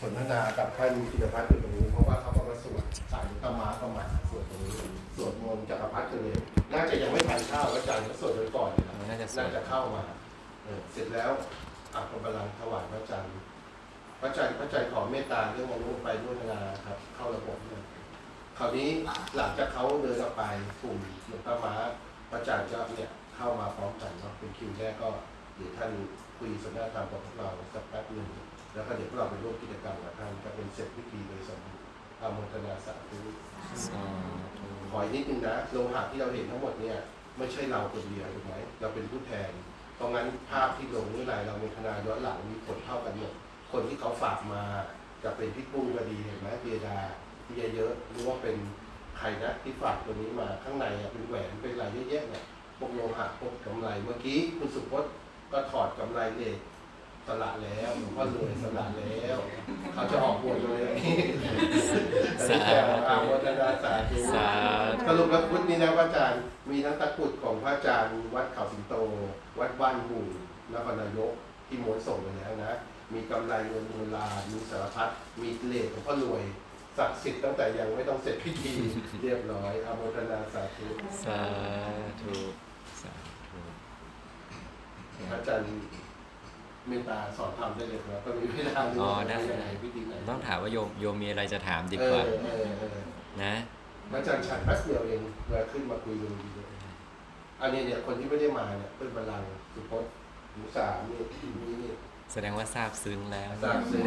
สนทนากับท่านจิตพัฒน์อยู่ตรงนี้เพราะว่าเขาก็มาสวดสายตมาก็มาสวดตรงนี้สวดมนต์จักรพรรดิกันเลยน่าจะยังไม่ทานข้าวอาจารย์ก็สวดโดยก่อนนะน่าจะสวน่าดจะเข้ามาเออเสร็จแล้วอักกำลังถวายพระอาจารย์พระอาจารย์พระอาจารย์ขอเมตตาเรื่องอนุษย์ไปด้วยนะครับ เข้าระบบเนี่ยคราวนี้หลังจากเขาเดินออกไปกลุ่มหลวงตามาพระอาจารย์ก็เนี่ยเข้ามาพร้อมกันเนาะเป็นคิวแรกก็เดี๋ยวท่านคุยสนทนาธรรมกับพวกเราสักแป๊บหนึ่ง แล้วก็เดี๋ยวพวกเราไปร่วมกิจกรรมกับท่านก็เป็นเสร็จพิธีโดยสมบูรณ์อนุโมทนาสาธุสาธุขออีกนิดนึงนะโลหะที่เราเห็นทั้งหมดเนี่ยไม่ใช่เราคนเดียวถูกไหมเราเป็นผู้แทน เพราะงั้นภาพที่ลงนี่ไรเราในคณะย้อนหลังมีผลเท่ากันหมดคนที่เขาฝากมาจะเป็นพี่ปุ้งก็ดีเห็นไหมเบียดาที่เยอะๆหรือว่าเป็นใครนะที่ฝากตัวนี้มาข้างในอะเป็นแหวนเป็นอะไรเยอะแยะเนี่ยพวกโลหะพวกกำไรเมื่อกี้คุณสุพจน์ก็ถอดกำไรเหล็ก สละแล้วหลวงพ่อรวยสละแล้ว เขาจะออกบวชเลยสาธุอาโมทนาสาธุสาสรุปแล้วพุทธนี่นะพระอาจารย์มีทั้งตะกรุดของพระอาจารย์วัดเขาสิงโต วัดบ้านบุ่งนครนายกที่ม้วนส่งไปแล้วนะ มีกำไรเงินโบราณมีสารพัดมีเลขของพ่อรวยศักดิ์สิทธิ์ตั้งแต่ยังไม่ต้องเสร็จพิธีเรียบร้อยอาโมทนาสาธุสาธุ สาธุพระอาจารย์ เมตตาสอนธรรมได้เลยครับก็มีเวลาอ๋อได้ ยังไงพิธีไหนต้องถามว่าโยมโยมมีอะไรจะถามดีเอกว่าอเออเออนะพระอาจารย์ฉันแป๊บเดียวเองเวลาขึ้นมาคุยดูดีเลยอันนี้เนี่ยคนที่ไม่ได้มาเนี่ยเป็นบาลังก์สุพจน์หมูสามนี่นี่นี่แสดงว่าทราบซึ้งแล้ว สามซื้อ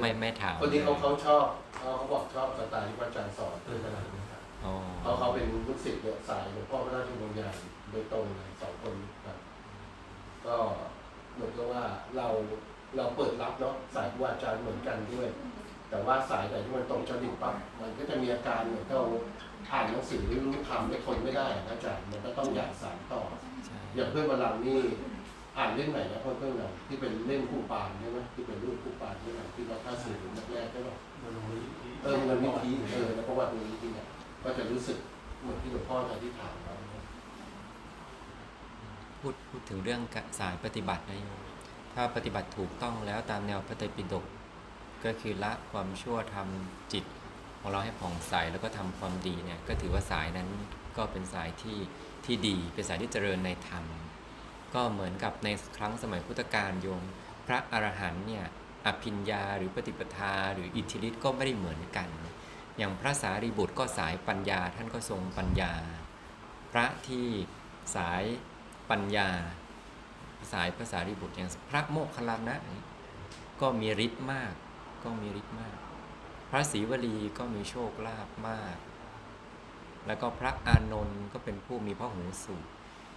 ไม่ไม่ถามคนที่เขาเขาชอบเขาเขาบอกชอบสไตล์ที่พระอาจารย์สอนเป็นบาลังก์นะครับอ๋อเขาเขาเป็นลูกศิษย์เนี่ยสายหลวงพ่อพระราชวงศ์ใหญ่โดยตรงเลยสองคนครับก็ เหมือนกับว่าเราเราเปิดรับเนาะสายครูอาจารย์เหมือนกันด้วย แต่ว่าสายไหนที่มันตรงจริตปั๊บมันก็จะมีอาการเหมือนเราอ่านหนังสือหรือรู้คำไม่ทนไม่ได้นะอาจารย์มันก็ต้องอยากสานต่อใช่อย่างเพื่อนบาลังก์นี่อ่านเล่มไหนนะเพื่อนเพื่อนเราที่เป็นเล่มคู่ปานใช่ไหมที่เป็นรูปคู่ปานที่เราที่เราท่าสื่อแรกๆใช่ไหมเออมันวิธีเออแล้วประวัติมันวิธีเนี่ยก็จะรู้สึกเหมือนที่หลวงพ่ออาที่ถามเรา พูดพูดถึงเรื่องสายปฏิบัตินะโยมถ้าปฏิบัติถูกต้องแล้วตามแนวพระไตรปิฎกก็คือละความชั่วทำจิตของเราให้ผ่องใสแล้วก็ทำความดีเนี่ยก็ถือว่าสายนั้นก็เป็นสายที่ที่ดีเป็นสายที่เจริญในธรรม ก็เหมือนกับในครั้งสมัยพุทธกาลโยม พระอรหันต์เนี่ยอภิญญาหรือปฏิปทาหรืออิทธิฤทธิ์ก็ไม่ได้เหมือนกัน อย่างพระสารีบุตรก็สายปัญญาท่านก็ทรงปัญญา พระที่สาย ปัญญาสายพระสารีบุตรอย่างพระโมคคัลลานะก็มีฤทธิ์มาก ก็มีฤทธิ์มาก พระศรีวลีก็มีโชคลาภมาก แล้วก็พระอานนท์ก็เป็นผู้มีพระหูสูง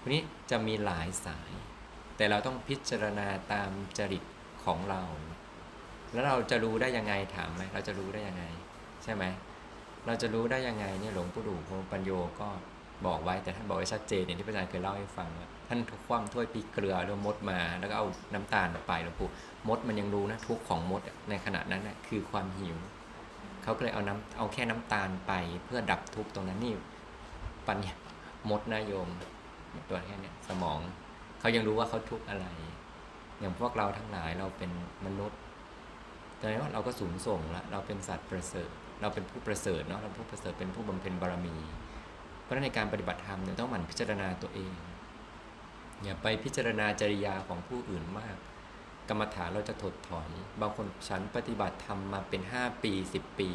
ทีนี้จะมีหลายสาย แต่เราต้องพิจารณาตามจริตของเรา แล้วเราจะรู้ได้ยังไงถามไหมเราจะรู้ได้ยังไง ใช่ไหมเราจะรู้ได้ยังไงเนี่ยหลวงปู่ดูพรหมปัญโยก็ บอกไว้แต่ท่านบอกไว้ชัดเจนอย่างที่พระอาจารย์เคยเล่าให้ฟังว่าท่านคว่ำถ้วยปีเกลือแล้วมดมา แล้วก็เอาน้ำตาลไปหลวงปู่มดมันยังรู้นะทุกของมดในขณะนั้นนะคือความหิวเขาก็เลยเอาน้ำเอาแค่น้ำตาลไปเพื่อดับทุกตรงนั้นนี่ปัญญามดนะโยมตัวแค่นี้สมองเขายังรู้ว่าเขาทุกข์อะไร อย่างพวกเราทั้งหลายเราเป็นมนุษย์แต่ว่าเราก็สูงส่งละเราเป็นสัตว์ประเสริฐ เราเป็นผู้ประเสริฐเนาะเราผู้ประเสริฐเป็นผู้บำเพ็ญบารมี ราะฉะนั้นในการปฏิบัติธรรมเนี่ยต้องหมั่นพิจารณาตัวเอง อย่าไปพิจารณาจริยาของผู้อื่นมาก กรรมฐานเราจะถดถอย บางคนฉันปฏิบัติธรรมมาเป็น 5 ปี 10 ปี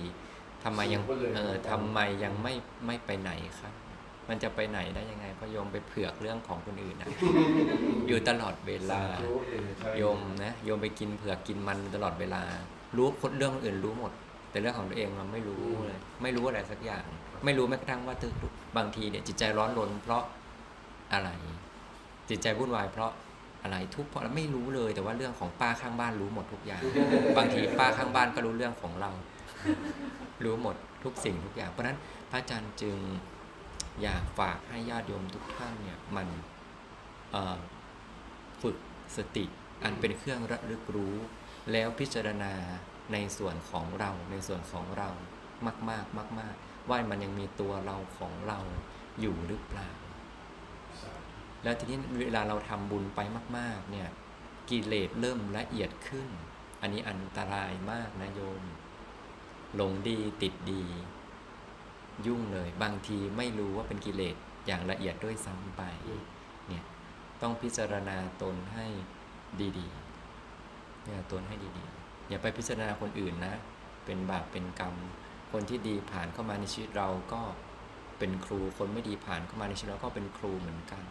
ทำไมยังสูงไปเลยเออทำไมยังไม่ไม่ไปไหนครับ มันจะไปไหนได้ยังไงเพราะโยมไปเผือกเรื่องของคนอื่นนะอยู่ตลอดเวลารู้เออใช่โยมนะโยมไปกินเผือกกินมันตลอดเวลา รู้คนเรื่องอื่นรู้หมด แต่เรื่องของตัวเองมันไม่รู้เลยไม่รู้อะไรสักอย่าง ไม่รู้แม้กระทั่งว่าตึกบางทีเนี่ยจิตใจร้อนรนเพราะอะไร จิตใจวุ่นวายเพราะอะไรทุกเพราะอะไรไม่รู้เลยแต่ว่าเรื่องของป้าข้างบ้านรู้หมดทุกอย่าง บางทีป้าข้างบ้านก็รู้เรื่องของเรา รู้หมดทุกสิ่งทุกอย่าง เพราะฉะนั้นพระอาจารย์จึงอยากฝากให้ญาติโยมทุกท่านเนี่ยมันฝึกสติอันเป็นเครื่องระลึกรู้ แล้วพิจารณา ในส่วนของเราในส่วนของเรามากๆมากๆว่ามันยังมีตัวเราของเราอยู่หรือเปล่า แล้วทีนี้เวลาเราทำบุญไปมาก ๆ เนี่ยกิเลสเริ่มละเอียดขึ้น อันนี้อันตรายมากนะโยม หลงดีติดดี ยุ่งเลย บางทีไม่รู้ว่าเป็นกิเลสอย่างละเอียดด้วยซ้ำไป เนี่ยต้องพิจารณาตนให้ดีๆเนี่ยตนให้ดีๆ อย่าไปพิจารณาคนอื่นนะ เป็นบาปเป็นกรรม คนที่ดีผ่านเข้ามาในชีวิตเราก็เป็นครูคนไม่ดีผ่านเข้ามาในชีวิตเราก็เป็นครูเหมือนกัน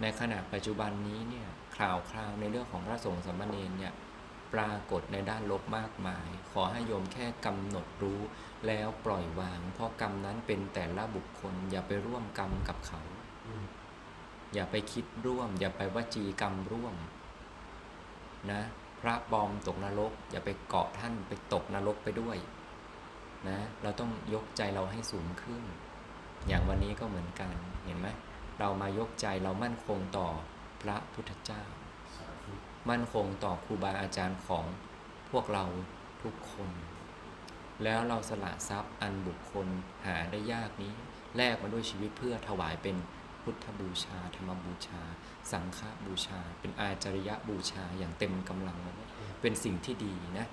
ในขณะปัจจุบันนี้เนี่ยข่าวคราวในเรื่องของพระสงฆ์สามเณรเนี่ยปรากฏในด้านลบมากมาย ขอให้โยมแค่กำหนดรู้แล้วปล่อยวาง เพราะกรรมนั้นเป็นแต่ละบุคคล อย่าไปร่วมกรรมกับเขา อย่าไปคิดร่วม อย่าไปวจีกรรมร่วมนะ ระบอมตกนรก อย่าไปเกาะท่านไปตกนรกไปด้วยนะเราต้องยกใจเราให้สูงขึ้น อย่างวันนี้ก็เหมือนกันเห็นไหมเรามายกใจเรามั่นคงต่อพระพุทธเจ้า มั่นคงต่อครูบาอาจารย์ของพวกเราทุกคน แล้วเราสละทรัพย์อันบุคคลหาได้ยากนี้แลกมาด้วยชีวิตเพื่อถวายเป็น พุทธบูชา ธรรมบูชา สังฆบูชา เป็นอาจาริยบูชาอย่างเต็มกำลังเลยนะเป็นสิ่งที่ดีนะ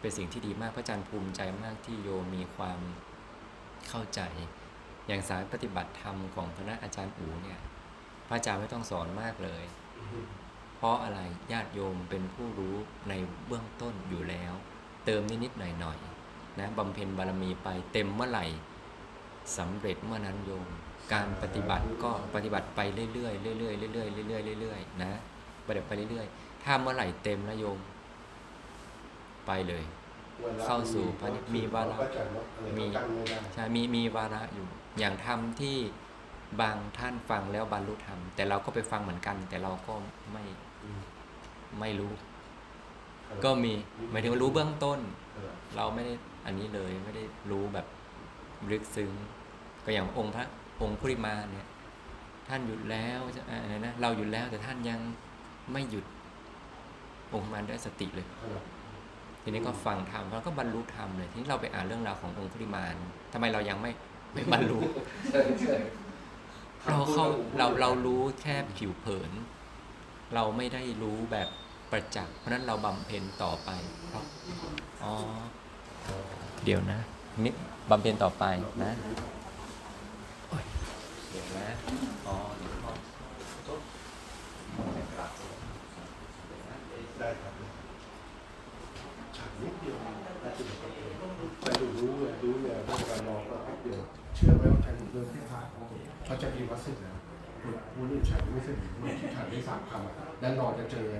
เป็นสิ่งที่ดีมากพระอาจารย์ภูมิใจมากที่โยมมีความเข้าใจ อย่างสายปฏิบัติธรรมของคณะอาจารย์อูเนี่ย พระอาจารย์ไม่ต้องสอนมากเลย เพราะอะไรญาติโยมเป็นผู้รู้ในเบื้องต้นอยู่แล้ว เติมนิดๆหน่อยๆนะบำเพ็ญบารมีไปเต็มเมื่อไหร่สำเร็จเมื่อนั้นโยม การปฏิบัติก็ปฏิบัติไปเรื่อยๆเรื่อยๆเรื่อยๆเรื่อยๆเรื่อยๆนะปฏิบัติไปเรื่อยๆ ถ้าเมื่อไหร่เต็มนะโยม ไปเลย เข้าสู่พระนิพมีวาระมีใช่มีมีวาระอยู่ อย่างธรรมที่บางท่านฟังแล้วบรรลุธรรม แต่เราก็ไปฟังเหมือนกัน แต่เราก็ไม่ไม่รู้ ก็มีหมายถึงว่ารู้เบื้องต้น เราไม่ได้อันนี้เลยไม่ได้รู้แบบลึกซึ้ง ก็อย่างองค์พระ องค์พุริมาเนี่ยท่านหยุดแล้วจะอะไรนะเราหยุดแล้วแต่ท่านยังไม่หยุดองค์พุริมาได้สติเลยเออทีนี้ก็ฟังธรรมแล้วก็บรรลุธรรมเลยทีนี้เราไปอ่านเรื่องราวขององค์พุริมานทำไมเรายังไม่ไม่บรรลุใช่ใช่เราเข้าเราเรารู้แค่ผิวเผิน เราไม่ได้รู้แบบประจักษ์เพราะฉะนั้นเราบำเพ็ญต่อไปครับอ๋อเดี๋ยวนะนี่บำเพ็ญต่อไปนะโอ้ย เดี๋ยวนะอ๋อเดี๋ยวพ่อโทษไม่กลับได้ครับฉากนิดเดียวน่าจะเป็นประโยชน์แต่ดูรู้เลยรู้เนี่ยเรื่องการมองก็แป๊บเดียวเชื่อไหมว่าฉันเดินที่ผ่านเขาจะมีวัสึกนะคุณคุณฉากไม่สึกฉากได้สามคำอะแล้วนอนจะเจอ